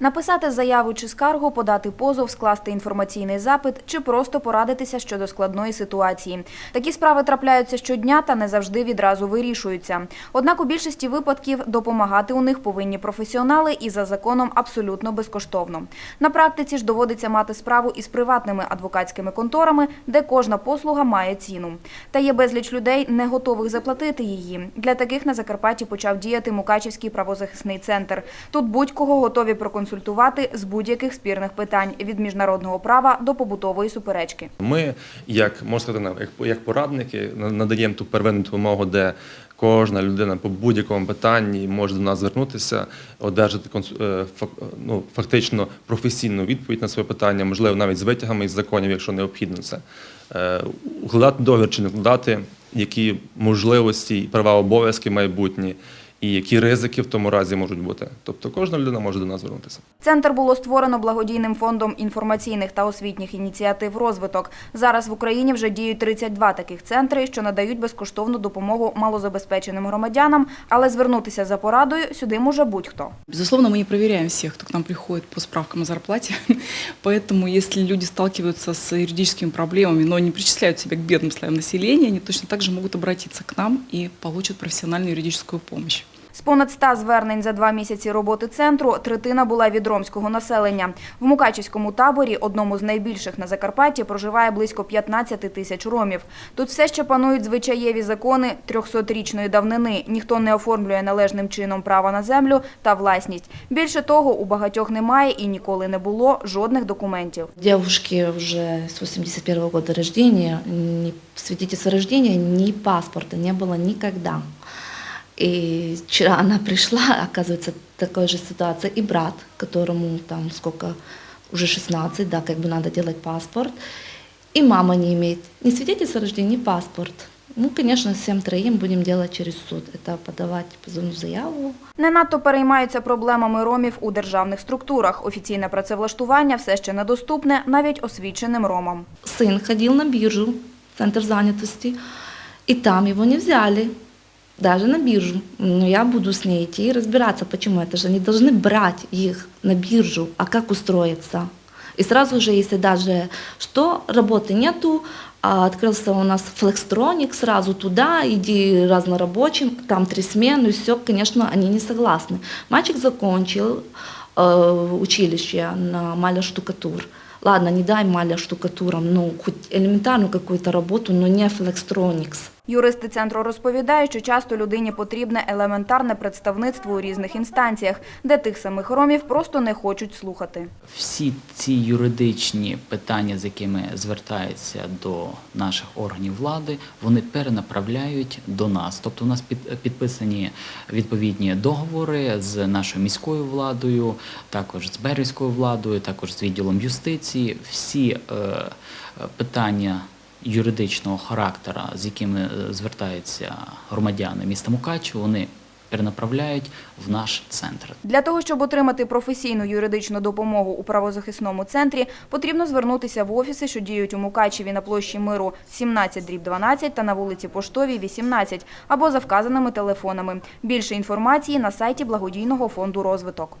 Написати заяву чи скаргу, подати позов, скласти інформаційний запит чи просто порадитися щодо складної ситуації. Такі справи трапляються щодня та не завжди відразу вирішуються. Однак у більшості випадків допомагати у них повинні професіонали і за законом абсолютно безкоштовно. На практиці ж доводиться мати справу із приватними адвокатськими конторами, де кожна послуга має ціну. Та є безліч людей, не готових заплатити її. Для таких на Закарпатті почав діяти Мукачівський правозахисний центр. Тут будь-кого готові проконсультувати з будь-яких спірних питань від міжнародного права до побутової суперечки. Ми, як можна сказати, як, порадники, на- надаємо ту первинну допомогу, де кожна людина по будь-якому питанні може до нас звернутися, одержати консу- е, ну, фактично професійну відповідь на своє питання, можливо, навіть з витягами із законів, якщо необхідно це. Е, Укладати договір чи не укладати, які можливості, права, обов'язки майбутні, і які ризики в тому разі можуть бути. Тобто кожна людина може до нас звернутися. Центр було створено благодійним фондом інформаційних та освітніх ініціатив «Розвиток». Зараз в Україні вже діють 32 таких центри, що надають безкоштовну допомогу малозабезпеченим громадянам, але звернутися за порадою сюди може будь-хто. Безусловно, мы не проверяем всех, кто к нам приходит по справкам о зарплате. Поэтому, если люди сталкиваются с юридическими проблемами, но не причисляют себя к бедным слоям населения, они точно так же могут обратиться к нам и получат профессиональную юридическую помощь. З понад 100 звернень за два місяці роботи центру третина була від ромського населення. В Мукачівському таборі, одному з найбільших на Закарпатті, проживає близько 15 тисяч ромів. Тут все ще панують звичаєві закони 300-річної давнини. Ніхто не оформлює належним чином права на землю та власність. Більше того, у багатьох немає і ніколи не було жодних документів. Девушке уже с 81 года рождения ни свидетельства о рождении, ни паспорта не было никогда. И вчера она пришла, оказывается, такая же ситуация, и брат, которому там сколько, уже 16, да, как бы надо делать паспорт, и мама не имеет ни свидетельства о рождении, ни паспорт. Ну, конечно, всем троим будем делать через суд. Это подавать позовную заяву, Не надто переймаються проблемами ромів у державних структурах. Офіційне працевлаштування все ще недоступне навіть освіченим ромам. сын ходил на биржу, в центр занятости, и там его не взяли, Даже на биржу. Но я буду с ней идти и разбираться, почему. Это же они должны брать их на биржу, а как устроиться. И сразу же, если даже что, работы нету, а открылся у нас флексtroник, сразу туда, иди разнорабочим, там три смены, все, конечно, они не согласны. Мальчик закончил э, училище на маля-штукатур. Ладно, не дай маля-штукатурам, ну, хоть элементарную какую-то работу, но не флексtroникс. Юристи центру розповідають, що часто людині потрібне елементарне представництво у різних інстанціях, де тих самих ромів просто не хочуть слухати. всі ці юридичні питання, з якими звертаються до наших органів влади, вони перенаправляють до нас. Тобто, у нас під, підписані відповідні договори з нашою міською владою, також з Березькою владою, також з відділом юстиції. Всі е, е, питання. Юридичного характера, з якими е, звертаються громадяни міста Мукачево, вони перенаправляють в наш центр. Для того, щоб отримати професійну юридичну допомогу у правозахисному центрі, потрібно звернутися в офіси, що діють у Мукачеві на площі Миру 17-12 та на вулиці Поштовій 18, або за вказаними телефонами. Більше інформації на сайті благодійного фонду розвиток.